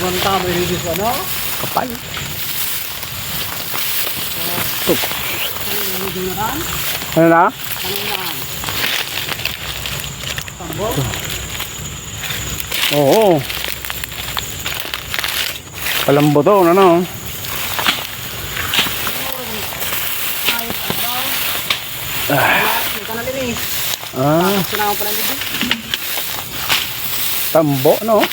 Naman tama yung dito ano? Kapal. Ito. Ano na? Ano yung naran? Tambo? Oo. Palambo to, ano? Nalinis. Ah, Sinama pa lang dito. tambo, no?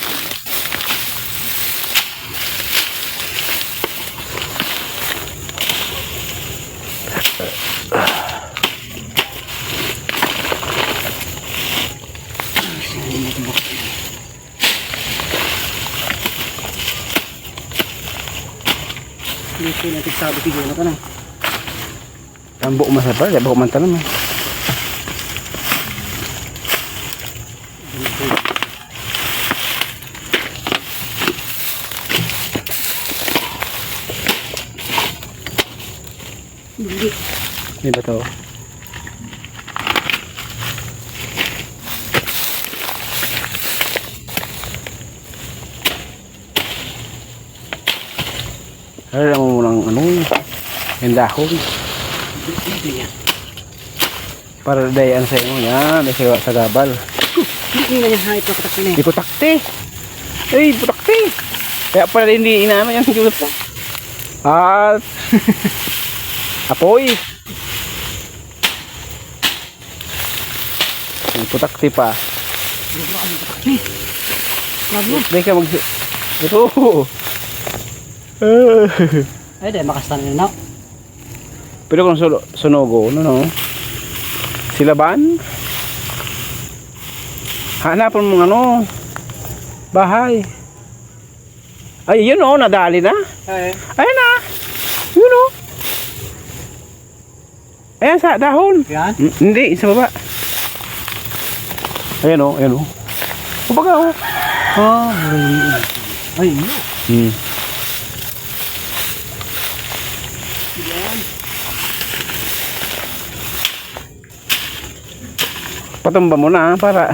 Dito natin sabi ko yun. Ito na. Tambo masapal, ya bako man tanam. Hindi. Di ba to? Alam mo ng ano, yung dahon. Yan. Para dayan sa inyo yan, may siwa sa gabal. Hindi na yan hait na katak na. Di putakti. Ay, putakti. Kaya pala hindi inaano yan. At apoy. Yung putakti pa. Grabe mo. Hindi ka mag... Ito. Ay, dahil makastan na. Pero kung suno, sunogo, ano no? Silaban? Hanapan mo ng ano? Bahay. Ay, yun o, nadali na. Ay. Ayan na. Yun o. Ayan sa dahon. Yan. Hindi, sa baba. Ayan o, ayan o. Kumbaga o. Ah, ay. Ay, no. Hmm. Patumba mo na para.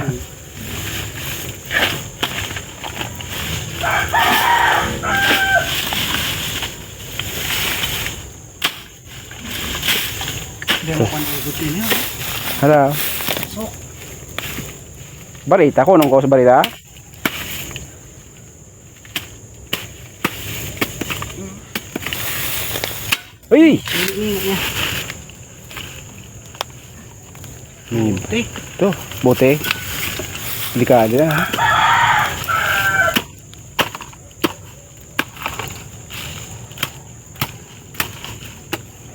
Ibutin yun. Hala. Sok. Balita ko, nung ko sa balita. Uy! Hmm. Buti. Ito, bote. Delikado yan. ha?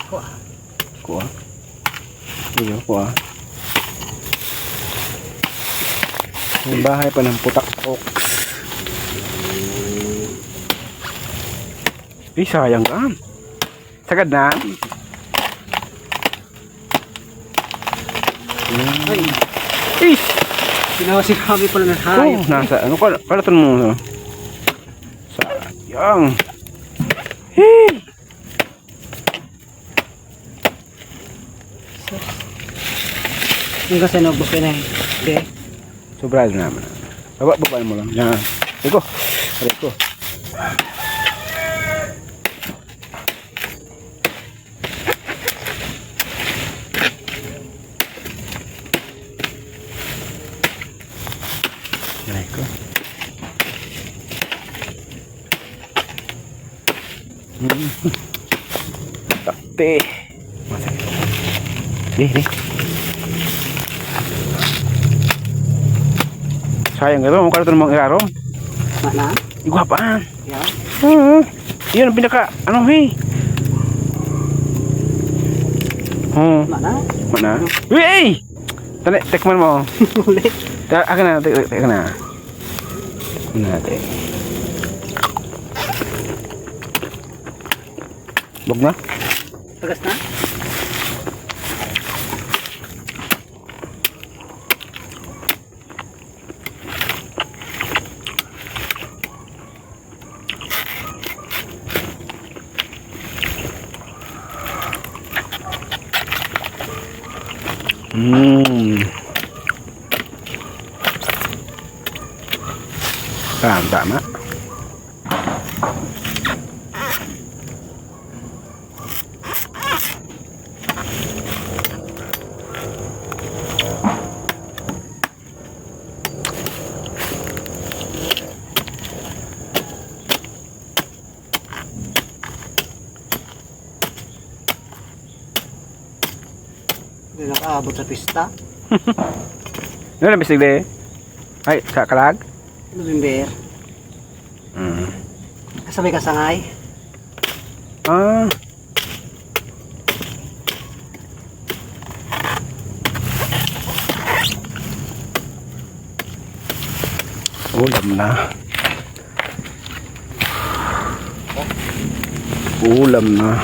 Kuha. Kuha. Iyo, kuha. May bahay pa ng putak ox. Eh, sayang ka. Sagad na. Ay, Ish! sinawasi kami pala ng Oh, hayop. nasa, ano ka, kalatan mo. Ano? Sayang. Hey! Yung kasi nagbukin na eh. Hindi. Sobrado naman. Baba, babaan mo lang. Yan. Iko. Aray Hmm. Masakit. Di, di. Sayang ka to, mukha ito namang iraro. Mana? Igwapaan. Yan. Oo. Yun ang pinaka, ano hey. Oo. Mana? Mana? Hey! Tali, tekman mo. Ulit. Ta- Akin na, tek, tek, tek na. Ano Bag na? Pagas na? Mmm. Tama, tama. Hindi nakaabot sa pista. Ano na bisig de? Ay, sa kalag? November. Mm. Kasabay kasangay. Ah. Ulam na. Ulam na.